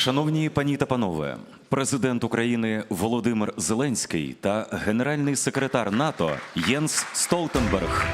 Шановні пані та панове, президент України Володимир Зеленський та генеральний секретар НАТО Єнс Столтенберг.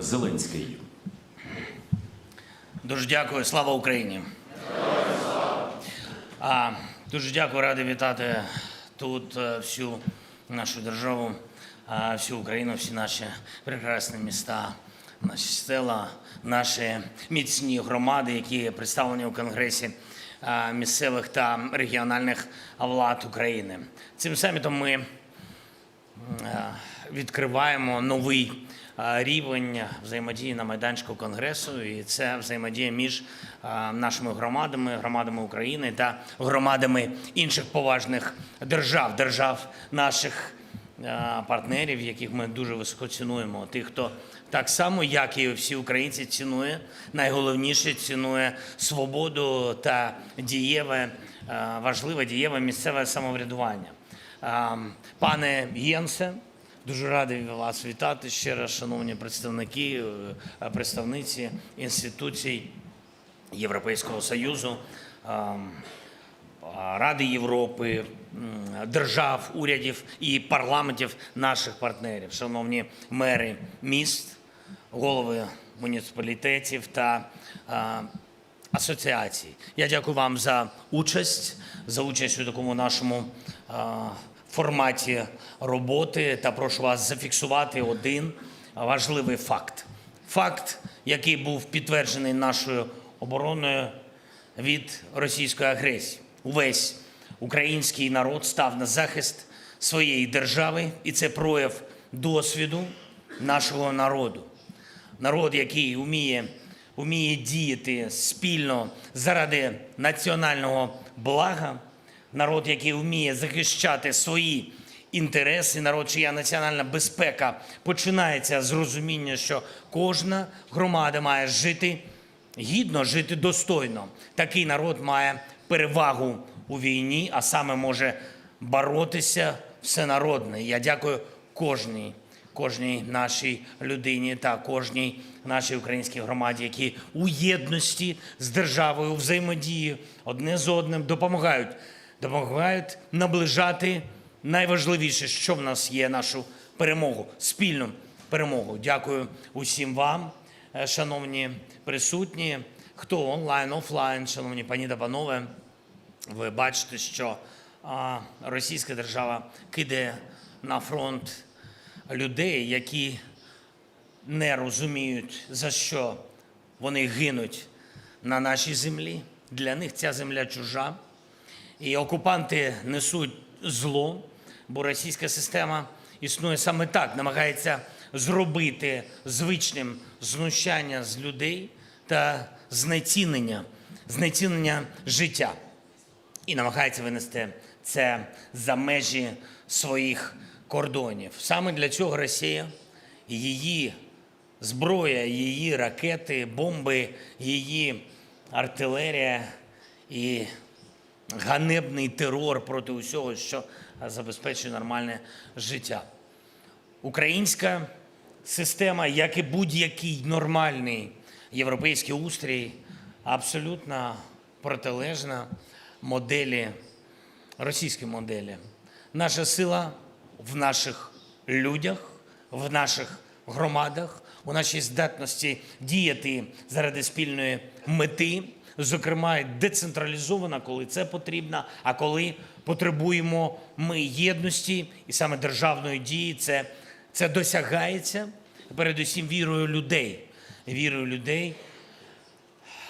Зеленський. Дуже дякую, слава Україні. А, дуже дякую, радий вітати тут е, всю нашу державу, всю Україну, всі наші прекрасні міста, наші села, наші міцні громади, які представлені у Конгресі місцевих та регіональних влад України. Цим самітом ми Е, відкриваємо новий рівень взаємодії на майданчику Конгресу, і це взаємодія між нашими громадами, громадами України та громадами інших поважних держав, держав наших партнерів, яких ми дуже високо цінуємо. Тих, хто так само, як і всі українці, цінує найголовніше цінує свободу та дієве, важливе дієве місцеве самоврядування. Пане Єнсе, дуже радий вас вітати ще раз, шановні представники, е, представниці інституцій Європейського Союзу, ем, Ради Європи, держав, урядів і парламентів наших партнерів, шановні мери міст, голови муніципалітетів та е, асоціацій. Я дякую вам за участь, за участь у такому нашому е, форматі роботи та прошу вас зафіксувати один важливий факт. Факт, який був підтверджений нашою обороною від російської агресії. Увесь український народ став на захист своєї держави, і це прояв досвіду нашого народу. Народ, який вміє, вміє діяти спільно заради національного блага, народ, який вміє захищати свої інтереси, народ, чия національна безпека починається з розуміння, що кожна громада має жити гідно, жити достойно. Такий народ має перевагу у війні, а саме може боротися всенародне. Я дякую кожній, кожній нашій людині та кожній нашій українській громаді, які у єдності з державою, взаємодії одне з одним допомагають, допомагають наближати найважливіше, що в нас є нашу перемогу, спільну перемогу. Дякую усім вам, е, шановні присутні, хто онлайн, офлайн, шановні пані та панове. Ви бачите, що російська держава кидає на фронт людей, які не розуміють, за що вони гинуть на нашій землі. Для них ця земля чужа. І окупанти несуть зло, бо російська система існує саме так, намагається зробити звичним знущання з людей та знецінення, знецінення життя. І намагається винести це за межі своїх кордонів. Саме для цього Росія, її зброя, її ракети, бомби, її артилерія і ганебний терор проти усього, що забезпечує нормальне життя. Українська система, як і будь-який нормальний європейський устрій, абсолютно протилежна моделі, російській моделі. Наша сила в наших людях, в наших громадах, у нашій здатності діяти заради спільної мети, зокрема децентралізована, коли це потрібно, а коли потребуємо ми єдності і саме державної дії, це, це досягається передусім вірою людей, вірою людей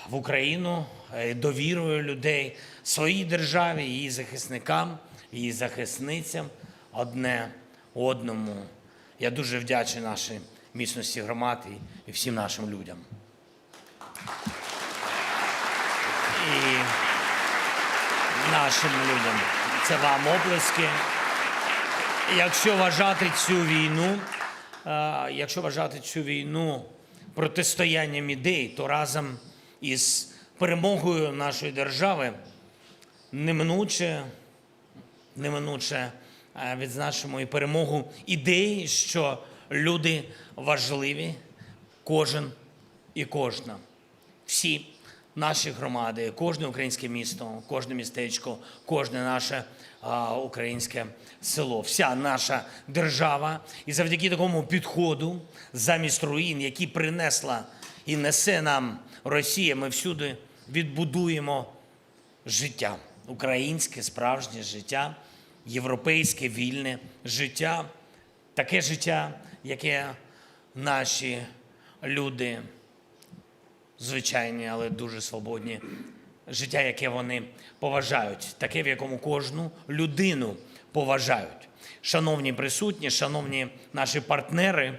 в Україну, е, довірою людей своїй державі, її захисникам, її захисницям, одне одному. Я дуже вдячний нашій міцності громад і всім нашим людям. І нашим людям. Це вам оплески. Якщо вважати цю війну, е, якщо вважати цю війну протистоянням ідей, то разом із перемогою нашої держави неминуче, неминуче е, відзначимо і перемогу ідей, що люди важливі, кожен і кожна. Всі наші громади, кожне українське місто, кожне містечко, кожне наше а, українське село, вся наша держава. І завдяки такому підходу, замість руїн, які принесла і несе нам Росія, ми всюди відбудуємо життя, українське справжнє життя, європейське вільне життя, таке життя, яке наші люди звичайні, але дуже свободні. Життя, яке вони поважають, таке, в якому кожну людину поважають. Шановні присутні, шановні наші партнери,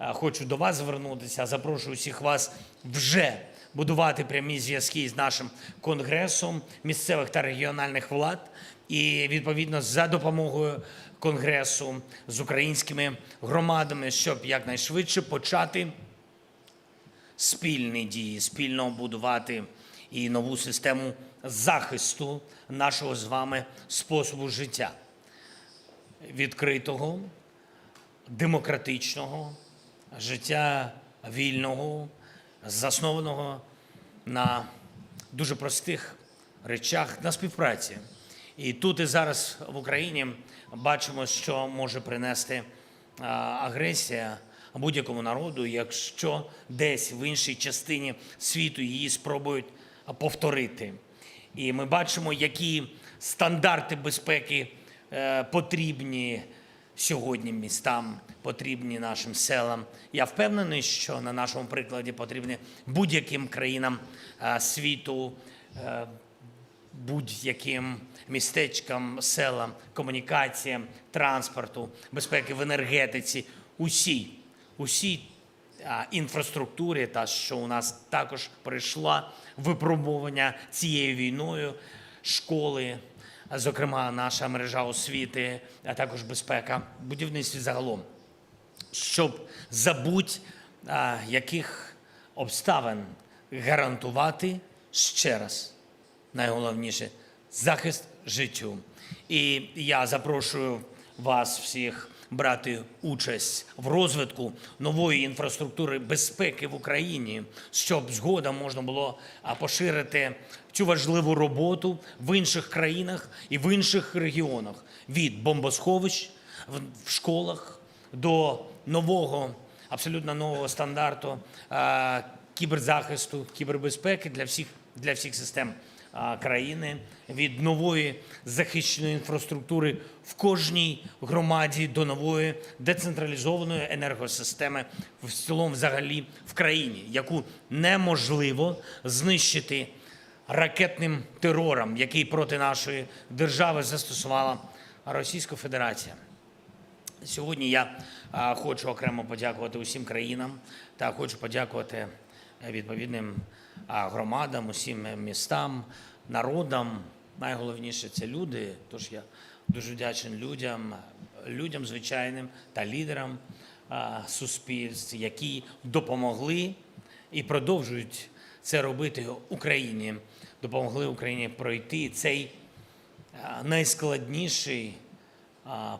е, хочу до вас звернутися. Запрошую всіх вас вже будувати прямі зв'язки з нашим конгресом місцевих та регіональних влад. І відповідно за допомогою конгресу з українськими громадами, щоб якнайшвидше почати спільні дії, спільно будувати і нову систему захисту нашого з вами способу життя, відкритого, демократичного, життя вільного, заснованого на дуже простих речах на співпраці. І тут і зараз в Україні бачимо, що може принести агресія будь-якому народу, якщо десь в іншій частині світу її спробують повторити. І ми бачимо, які стандарти безпеки е, потрібні сьогодні містам, потрібні нашим селам. Я впевнений, що на нашому прикладі потрібні будь-яким країнам е, світу. е, будь-яким містечкам, селам, комунікаціям, транспорту, безпеки в енергетиці, усій, усій інфраструктурі, та що у нас також прийшла випробування цією війною, школи, зокрема, наша мережа освіти, а також безпека будівництві загалом щоб за будь-яких обставин гарантувати ще раз найголовніше захист життю. І я запрошую вас всіх брати участь в розвитку нової інфраструктури безпеки в Україні, щоб згодом можна було поширити цю важливу роботу в інших країнах і в інших регіонах. Від бомбосховищ в школах до нового, абсолютно нового стандарту кіберзахисту, кібербезпеки для всіх, для всіх систем країни, від нової захищеної інфраструктури в кожній громаді до нової децентралізованої енергосистеми в цілому взагалі в країні, яку неможливо знищити ракетним терором, який проти нашої держави застосувала Російська Федерація. Сьогодні я хочу окремо подякувати усім країнам та хочу подякувати відповідним громадам, усім містам, народам. Найголовніше це люди. Тож я дуже вдячний людям, людям звичайним та лідерам суспільств, які допомогли і продовжують це робити Україні. Допомогли Україні пройти цей найскладніший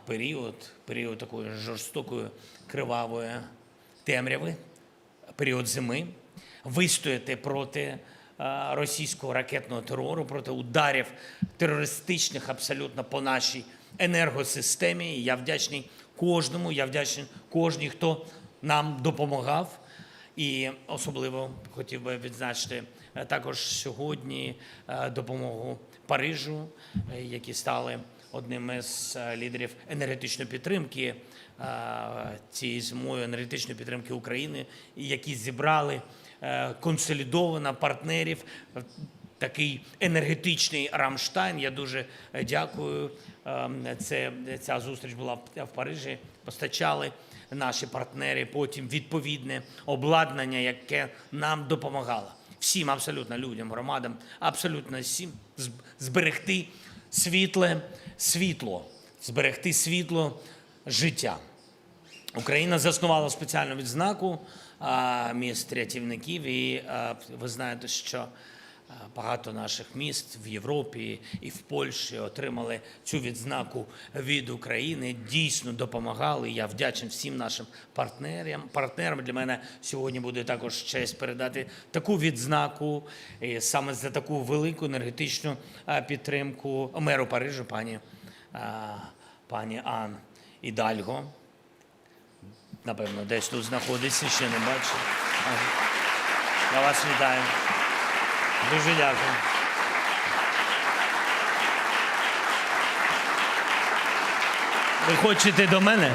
період, період такої жорстокої кривавої темряви, період зими, вистояти проти російського ракетного терору, проти ударів терористичних абсолютно по нашій енергосистемі. І я вдячний кожному, я вдячний кожній, хто нам допомагав. І особливо хотів би відзначити е, також сьогодні е, допомогу Парижу, е, які стали одним е, лідерів енергетичної підтримки е, цією зимою енергетичної підтримки України, які зібрали е, консолідовано партнерів. Такий енергетичний Рамштайн. Я дуже е, дякую. Ем, Це ця зустріч була в- Парижі. Постачали наші партнери потім відповідне обладнання, яке нам допомагало всім абсолютно людям, громадам, абсолютно всім зберегти світле світло, зберегти світло життя. Україна заснувала спеціальну відзнаку міст рятівників, і ви знаєте, що багато наших міст в Європі і в Польщі отримали цю відзнаку від України. Дійсно допомагали. Я вдячний всім нашим партнерам. Партнерам для мене сьогодні буде також честь передати таку відзнаку і саме за таку велику енергетичну підтримку меру Парижу, пані, пані Ан Ідальго напевно, десь тут знаходиться, ще не бачу. Я вас вітаю. Дуже дякую. Ви хочете до мене?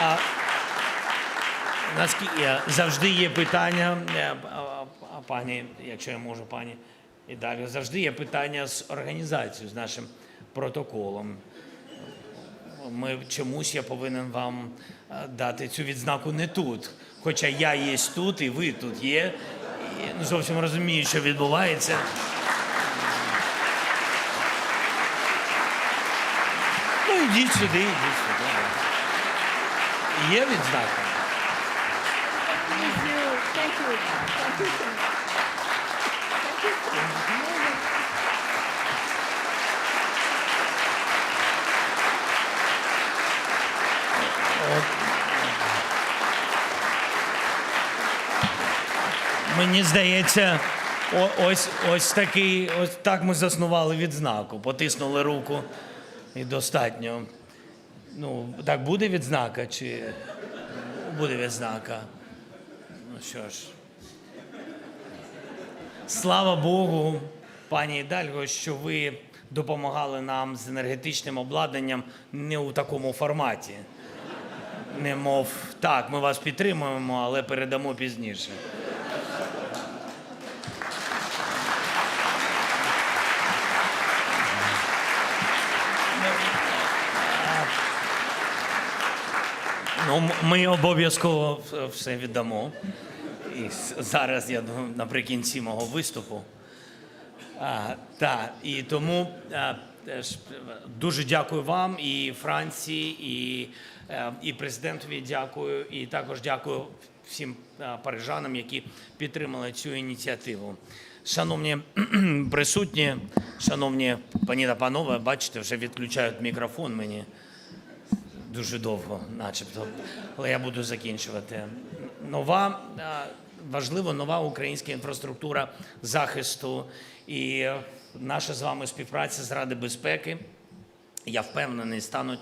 А, наскільки завжди є питання, е, пані, якщо я можу, пані і далі, завжди є питання з організацією, з нашим протоколом. Ми чомусь я повинен вам е, дати цю відзнаку не тут. Хоча я є тут і ви тут є. І зовсім розумію, що відбувається. Ну, йдіть сюди, йдіть сюди. Є відзнака? Thank you. Thank you. so much. Thank you. Мені здається, ось, ось такий, ось так ми заснували відзнаку. Потиснули руку і достатньо. Ну, так буде відзнака чи буде відзнака? Ну що ж. Слава Богу, пані Ідальго, що ви допомагали нам з енергетичним обладнанням не у такому форматі. Не мов так, ми вас підтримуємо, але передамо пізніше. Ну, ми обов'язково все віддамо. І зараз я наприкінці мого виступу. А, так, і тому а, теж дуже дякую вам і Франції, і, е, і президентові дякую, і також дякую всім парижанам, які підтримали цю ініціативу. Шановні присутні, шановні пані та панове, бачите, вже відключають мікрофон мені дуже довго, начебто, але я буду закінчувати. Нова важливо, нова українська інфраструктура захисту і е, наша з вами співпраця з Ради безпеки. Я впевнений, стануть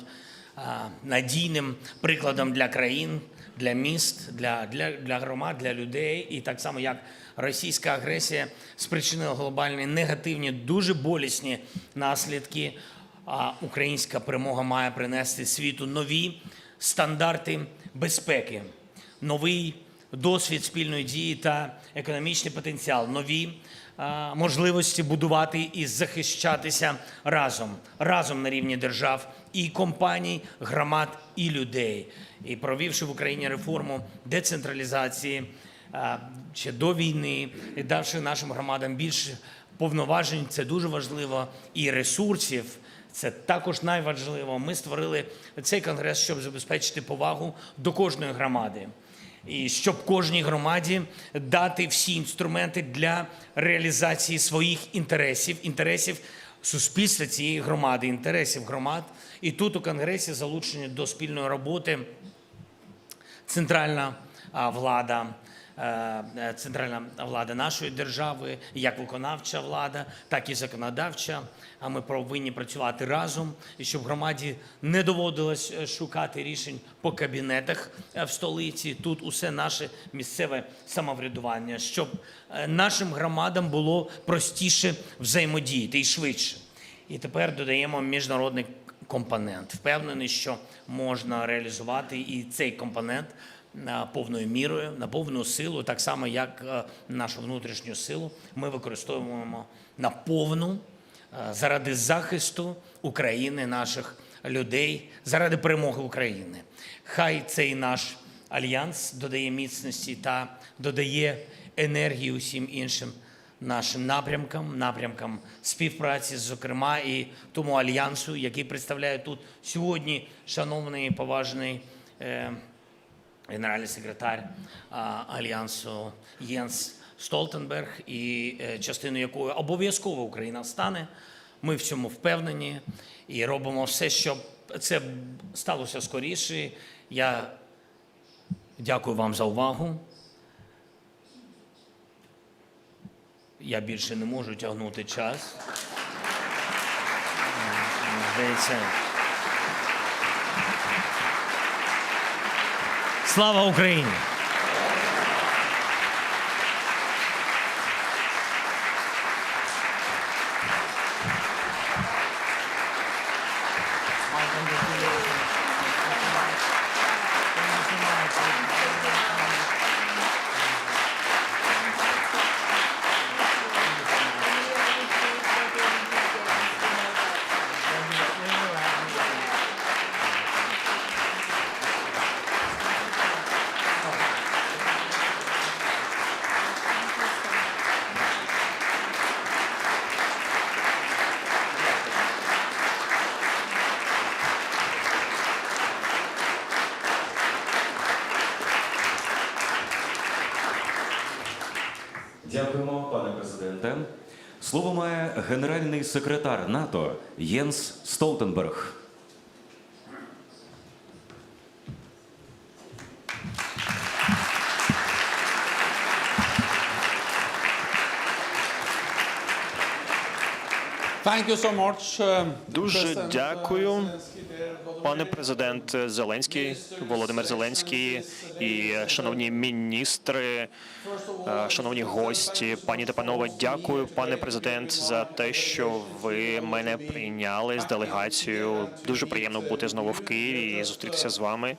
надійним прикладом для країн, для міст, для, для, для громад, для людей. І так само, як російська агресія спричинила глобальні негативні, дуже болісні наслідки. А українська перемога має принести світу нові стандарти безпеки, новий досвід спільної дії та економічний потенціал, нові можливості будувати і захищатися разом, разом на рівні держав і компаній, громад і людей. І провівши в Україні реформу децентралізації ще до війни, і давши нашим громадам більше повноважень, це дуже важливо, і ресурсів. Це також найважливо. Ми створили цей конгрес, щоб забезпечити повагу до кожної громади. І щоб кожній громаді дати всі інструменти для реалізації своїх інтересів, інтересів суспільства цієї громади, інтересів громад. І тут у конгресі залучені до спільної роботи центральна влада, центральна влада нашої держави, як виконавча влада, так і законодавча. А ми повинні працювати разом, і щоб громаді не доводилось е, шукати рішень по кабінетах е, в столиці. Тут усе наше місцеве самоврядування, щоб е, нашим громадам було простіше взаємодіяти і швидше. І тепер додаємо міжнародний компонент. Впевнений, що можна реалізувати і цей компонент повною мірою, на повну силу, так само як е, нашу внутрішню силу ми використовуємо на повну е, заради захисту України, наших людей, заради перемоги України. Хай цей наш альянс додає міцності та додає енергії усім іншим нашим напрямкам, напрямкам співпраці, зокрема, і тому альянсу, який представляє тут сьогодні шановний поважний е, генеральний секретар альянсу Єнс Столтенберг, і е, частиною якої обов'язково Україна стане. Ми в цьому впевнені і робимо все, щоб це сталося скоріше. Я дякую вам за увагу. Я більше не можу тягнути час. Здається. Слава Україні! Дякуємо, пане президенте. Слово має генеральний секретар НАТО Єнс Столтенберг. Thank you so much, uh, Дуже President, uh, дякую, пане президент Зеленський, Володимир Зеленський і шановні міністри, е, шановні гості, пані та панове. Дякую, пане президент, за те, що ви мене прийняли з делегацією. Дуже приємно бути знову в Києві і зустрітися з вами.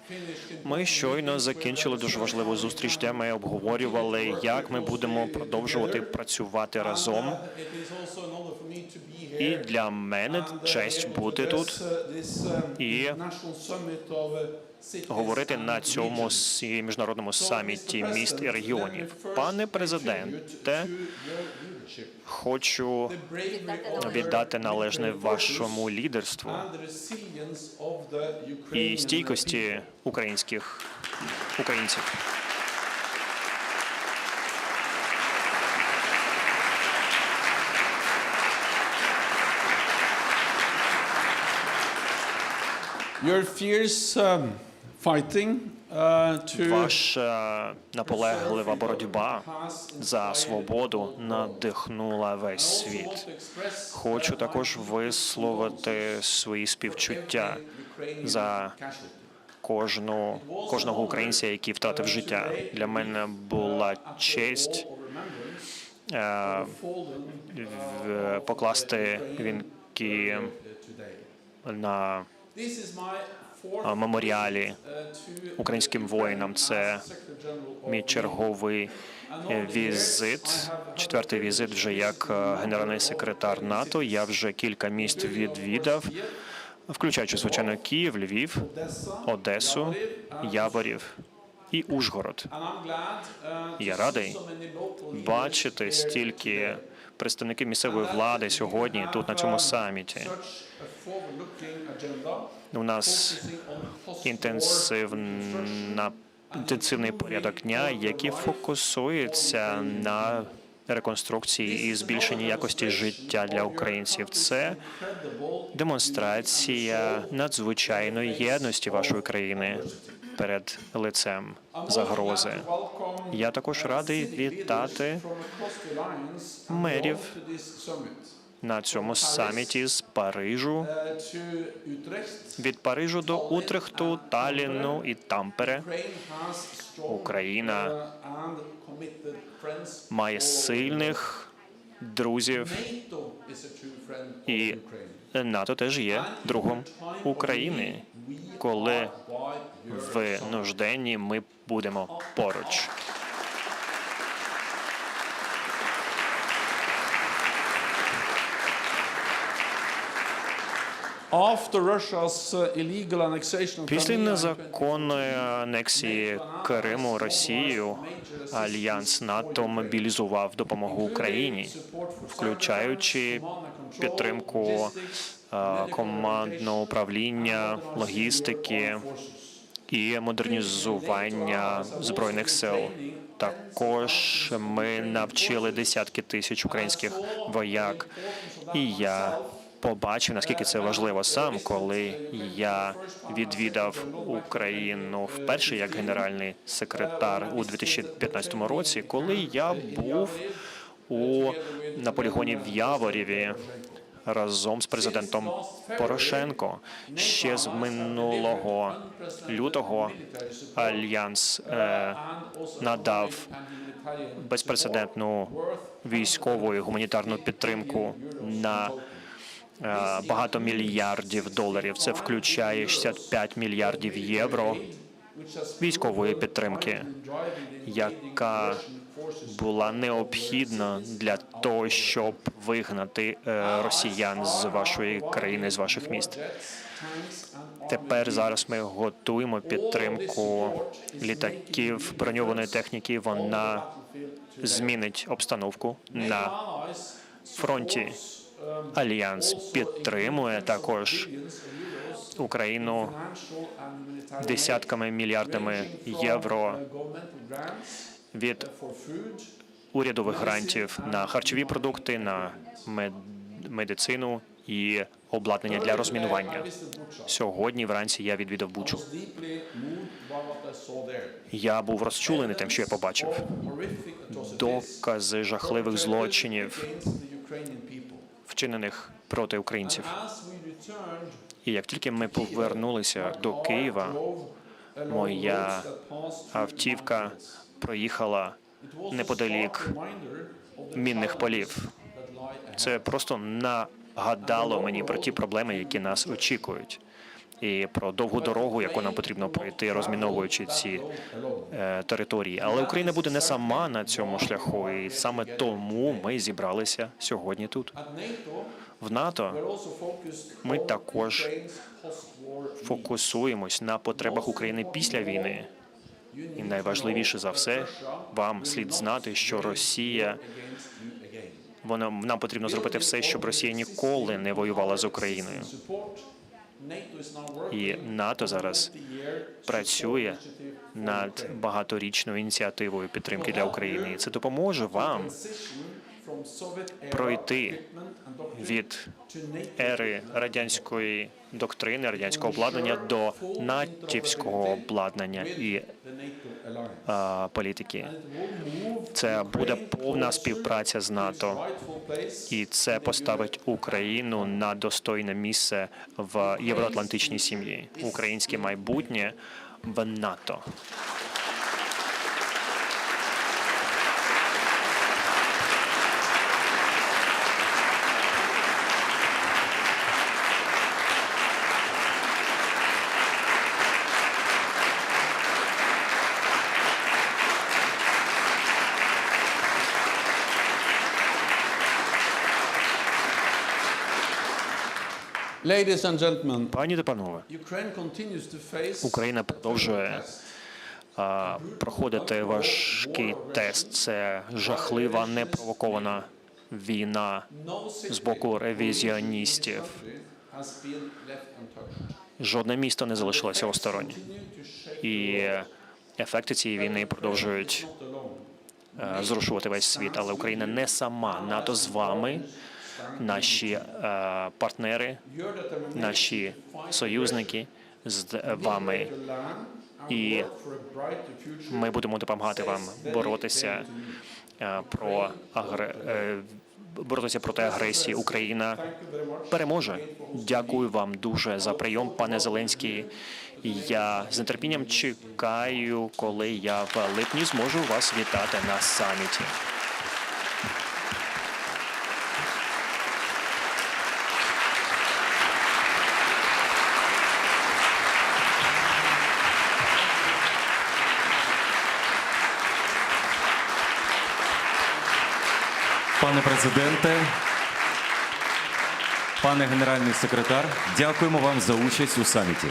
Ми щойно закінчили дуже важливу зустріч, де ми обговорювали, як ми будемо продовжувати працювати разом. І для мене честь бути тут. І говорити на цьому міжнародному саміті міст і регіонів. Пане президенте, хочу віддати належне вашому лідерству і стійкості українських українців. Your fierce um, uh, Ваша наполеглива боротьба за свободу надихнула весь світ. Хочу також висловити свої співчуття за кожну кожного українця, який втратив життя. Для мене була честь е, покласти вінки на Е, меморіалі uh, українським воїнам. Це мій черговий е, візит, четвертий візит вже як е, генеральний секретар НАТО. Я вже кілька міст відвідав, включаючи звичайно Київ, Львів, Одесу, Яворів і Ужгород. Uh, Я радий бачити стільки представників місцевої влади сьогодні тут на цьому саміті. У нас інтенсивна інтенсивний порядок дня, який фокусується на реконструкції і збільшенні якості життя для українців. Це демонстрація надзвичайної єдності вашої країни. перед лицем загрози. Я також радий вітати мерів на цьому саміті з Парижу, від Парижу до Утрехту, Талліну і Тампере. Україна має сильних друзів, і НАТО теж є другом України. Коли в нужденні ми будемо поруч. Після Crimea in незаконної анексії Криму Росією альянс НАТО мобілізував допомогу Україні, включаючи підтримку е, командного управління, логістики і модернізування збройних сил. Також ми навчили десятки тисяч українських вояк, і я побачив, наскільки це важливо сам, коли я відвідав Україну вперше як генеральний секретар у 2015 році, коли я був у на полігоні в Яворіві разом з президентом Порошенко. Ще з минулого лютого альянс е, надав безпрецедентну військову і гуманітарну підтримку на багато мільярдів доларів. Це включає 65 мільярдів євро військової підтримки, яка була необхідна для того, щоб вигнати е, росіян з вашої країни, з ваших міст. Тепер зараз ми готуємо підтримку літаків броньованої техніки. Вона змінить обстановку на фронті. Альянс підтримує також Україну десятками мільярдами євро від урядових грантів на харчові продукти, на мед- медицину і обладнання для розмінування. Сьогодні вранці я відвідав Бучу. Я був розчулений тим, що я побачив. Докази жахливих злочинів, вчинених проти українців. І як тільки ми повернулися до Києва, моя автівка проїхала неподалік мінних полів. Це просто нагадало мені про ті проблеми, які нас очікують, і про довгу дорогу, яку нам потрібно пройти, розміновуючи ці е, території. Але Україна буде не сама на цьому шляху, і саме тому ми зібралися сьогодні тут. В НАТО Ми також фокусуємось на потребах України після війни. І найважливіше за все, вам слід знати, що Росія вона нам потрібно зробити все, щоб Росія ніколи не воювала з Україною. І НАТО зараз працює над багаторічною ініціативою підтримки для України. І це допоможе вам пройти від ери радянської доктрини, радянського обладнання до натівського обладнання і а, політики. Це буде повна співпраця з НАТО. І це поставить Україну на достойне місце в євроатлантичній сім'ї. Українське майбутнє в НАТО. Пані та панове, Україна продовжує а, проходити важкий тест. Це жахлива, непровокована війна з боку ревізіоністів. Жодне місто не залишилося осторонь. І ефекти цієї війни продовжують е, зрушувати весь світ. Але Україна не сама. НАТО з вами, наші е, партнери, наші союзники з вами to learn і ми будемо допомагати вам боротися е, про агре... е, боротися проти агресії. Україна переможе. Дякую вам дуже за прийом, пане Зеленський. Я з нетерпінням чекаю, коли я в липні зможу вас вітати на саміті. Пане президенте, пане генеральний секретар, дякуємо вам за участь у саміті.